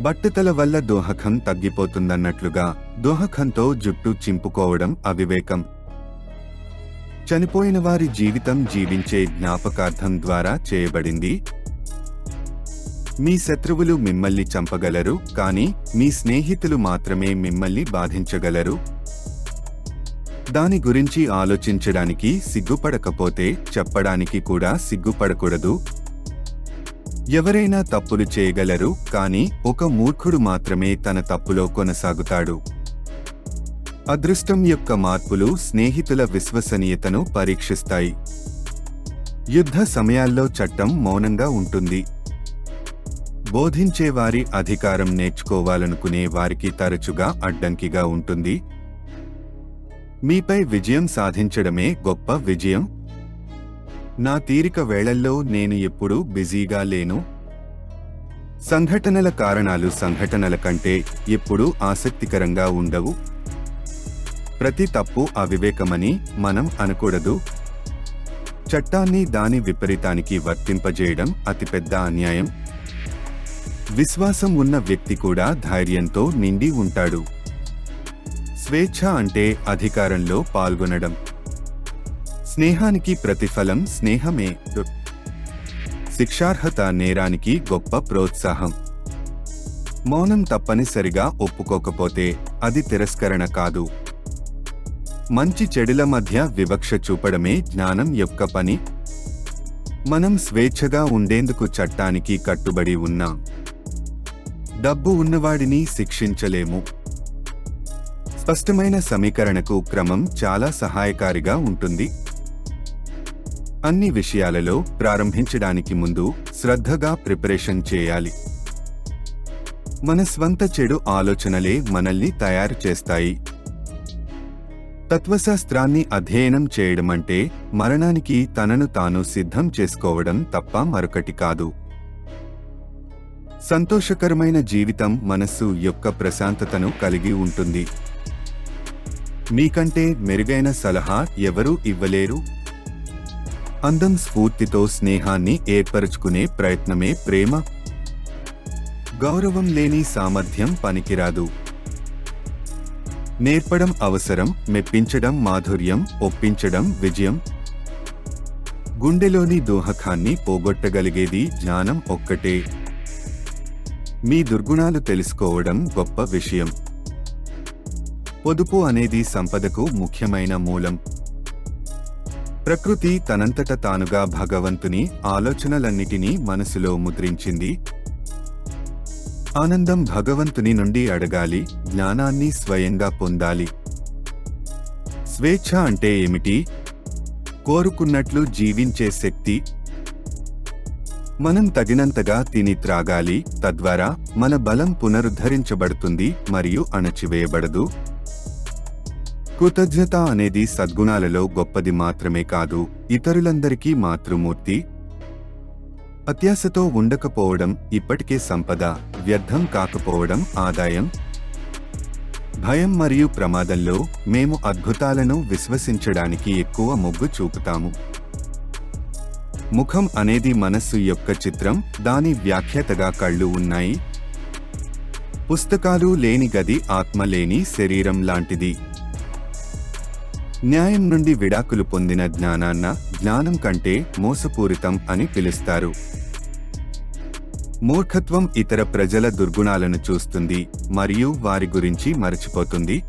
బట్టతల వల్ల దోహకం తగ్గిపోతుందన్నట్లుగా దోహకంతో జుట్టు చింపుకోవడం అవివేకం. చనిపోయిన వారి జీవితం జీవించే జ్ఞాపకార్థం ద్వారా చేయబడింది. మీ శత్రువులు మిమ్మల్ని చంపగలరు కానీ మీ స్నేహితులు మాత్రమే మిమ్మల్ని బాధించగలరు. దాని గురించి ఆలోచించడానికి సిగ్గుపడకపోతే చెప్పడానికి కూడా సిగ్గుపడకూడదు. ఎవరైనా తప్పులు చేయగలరు కానీ ఒక మూర్ఖుడు మాత్రమే తన తప్పులో కొనసాగుతాడు. అదృష్టం యొక్క మార్పులు స్నేహితుల విశ్వసనీయతను పరీక్షిస్తాయి. యుద్ధ సమయాల్లో చట్టం మౌనంగా ఉంటుంది. బోధించేవారి అధికారం నేర్చుకోవాలనుకునే వారికి తరచుగా అడ్డంకిగా ఉంటుంది. మీపై విజయం సాధించడమే గొప్ప విజయం. నా తీరిక వేళల్లో నేను ఎప్పుడూ బిజీగా లేను. సంఘటనల కారణాలు సంఘటనల కంటే ఎప్పుడూ ఆసక్తికరంగా ఉండవు. ప్రతి తప్పు అవివేకమని మనం అనకూడదు. చట్టాన్ని దాని విపరీతానికి వర్తింపజేయడం అతిపెద్ద అన్యాయం. విశ్వాసం ఉన్న వ్యక్తి కూడా ధైర్యంతో నిండి ఉంటాడు. స్వేచ్ఛ అంటే అధికారంలో పాల్గొనడం. స్నేహానికి ప్రతిఫలం స్నేహమే. శిక్షార్హత నేరానికి గొప్ప ప్రోత్సాహం. మౌనం తప్పనిసరిగా ఒప్పుకోకపోతే అది తిరస్కరణ కాదు. మంచి చెడుల మధ్య వివక్ష చూపడమే జ్ఞానం యొక్క పని. మనం స్వేచ్ఛగా ఉండేందుకు చట్టానికి కట్టుబడి ఉన్నాం. డబ్బు ఉన్నవాడిని శిక్షించలేము. స్పష్టమైన సమీకరణకు క్రమం చాలా సహాయకారిగా ఉంటుంది. అన్ని విషయాలలో ప్రారంభించడానికి ముందు శ్రద్ధగా ప్రిపరేషన్ చేయాలి. మన స్వంత చెడు ఆలోచనలే మనల్ని తయారు చేస్తాయి. తత్వశాస్త్రాన్ని అధ్యయనం చేయడం అంటే మరణానికి తనను తాను సిద్ధం చేసుకోవడం తప్ప మరొకటి కాదు. సంతోషకరమైన జీవితం మనస్సు యొక్క ప్రశాంతతను కలిగి ఉంటుంది. మీకంటే మెరుగైన సలహా ఎవరూ ఇవ్వలేరు. అందం స్ఫూర్తితో స్నేహాన్ని ఏర్పరచుకునే ప్రయత్నమే ప్రేమ. గౌరవం లేని సామర్థ్యం పనికిరాదు. నేర్పడం అవసరం మెప్పించడం మాధుర్యం ఒప్పించడం విజయం. గుండెలోని దోహకాన్ని పోగొట్టగలిగేది జ్ఞానం ఒక్కటే. మీ దుర్గుణాలు తెలుసుకోవడం గొప్ప విషయం. పొదుపు అనేది సంపదకు ముఖ్యమైన మూలం. ప్రకృతి తనంతట తానుగా భగవంతుని ఆలోచనలన్నిటినీ మనసులో ముద్రించింది. ఆనందం భగవంతుని నుండి అడగాలి జ్ఞానాన్ని స్వయంగా పొందాలి. స్వేచ్ఛ అంటే ఏమిటి? కోరుకున్నట్లు జీవించే శక్తి. మనం తగినంతగా తిని త్రాగాలి తద్వారా మన బలం పునరుద్ధరించబడుతుంది మరియు అణచివేయబడదు. కృతజ్ఞత అనేది సద్గుణాలలో గొప్పది మాత్రమే కాదు ఇతరులందరికీ మాతృమూర్తి. అత్యాశతో ఉండకపోవడం ఇప్పటికే సంపద వ్యర్థం కాకపోవడం ఆదాయం. భయం మరియు ప్రమాదంలో మేము అద్భుతాలను విశ్వసించడానికి ఎక్కువ మొగ్గు చూపుతాము. ముఖం అనేది మనస్సు యొక్క చిత్రం దాని వ్యాఖ్యతగా కళ్ళు ఉన్నాయి. పుస్తకాలు లేని గది ఆత్మ లేని శరీరం లాంటిది. న్యాయం నుండి విడాకులు పొందిన జ్ఞానాన్న జ్ఞానం కంటే మోసపూరితం అని పిలుస్తారు. మూర్ఖత్వం ఇతర ప్రజల దుర్గుణాలను చూస్తుంది మరియు వారి గురించి మరచిపోతుంది.